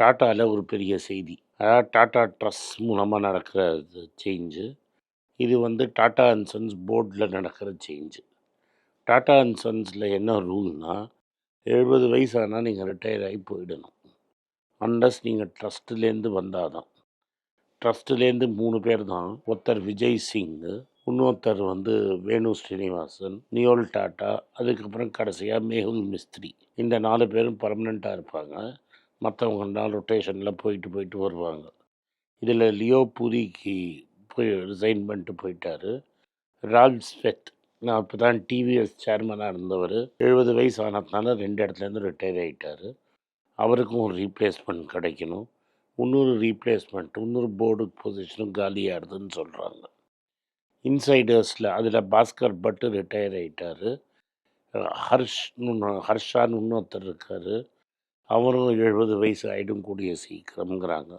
டாட்டாவில் ஒரு பெரிய செய்தி. அதாவது டாட்டா ட்ரஸ்ட் மூலமாக நடக்கிற சேஞ்சு இது வந்து டாட்டா அண்ட் சன்ஸ் போர்டில் நடக்கிற சேஞ்சு டாட்டா அண்ட் சன்ஸில் என்ன ரூல்னால் எழுபது வயசு ஆனால் நீங்கள் ரிட்டையர் ஆகி போயிடணும். அண்டஸ் நீங்கள் ட்ரஸ்ட்டுலேருந்து வந்தால் தான் ட்ரஸ்ட்டுலேருந்து மூணு பேர் தான் ஒருத்தர் விஜய் சிங் இன்னொருத்தர் வந்து வேணு ஸ்ரீனிவாசன் நியோல் டாட்டா அதுக்கப்புறம் கடைசியாக மேகுல் மிஸ்திரி. இந்த நாலு பேரும் பர்மனெண்ட்டாக இருப்பாங்க. மற்றவங்கலாம் ரொட்டேஷனில் போயிட்டு போயிட்டு வருவாங்க. இதில் லியோ பூரிக்கு போய் ரிசைன் பண்ணிட்டு போயிட்டாரு. ரால் ஸ்வெத். நான் இப்போ தான் டிவிஎஸ் சேர்மனாக இருந்தவர். எழுபது வயசு ஆனதுனால ரெண்டு இடத்துலேருந்து ரிட்டையர் ஆகிட்டார் அவருக்கும் ஒரு ரீப்ளேஸ்மெண்ட் கிடைக்கணும். இன்னொரு ரீப்ளேஸ்மெண்ட் இன்னொரு போர்டு பொசிஷனும் காலியாகிடுதுன்னு சொல்கிறாங்க இன்சைடர்ஸில் அதில் பாஸ்கர் பட்டு ரிட்டையர் ஆகிட்டார் ஹர்ஷ் ஹர்ஷான்னு இன்னொருத்தர் இருக்கார். அவரும் எழுபது வயசு ஆகிடும் கூடிய சீக்கிரம்ங்கிறாங்க.